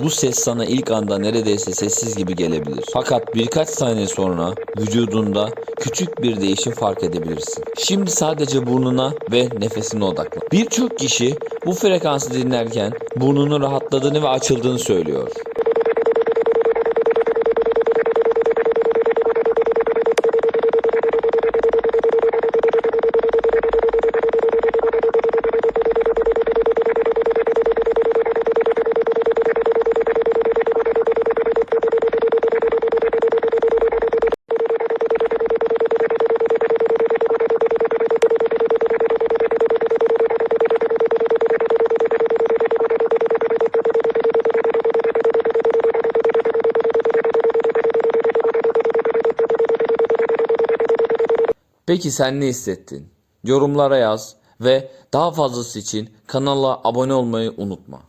Bu ses sana ilk anda neredeyse sessiz gibi gelebilir. Fakat birkaç saniye sonra vücudunda küçük bir değişim fark edebilirsin. Şimdi sadece burnuna ve nefesine odaklan. Birçok kişi bu frekansı dinlerken burnunun rahatladığını ve açıldığını söylüyor. Peki sen ne hissettin? Yorumlara yaz ve daha fazlası için kanala abone olmayı unutma.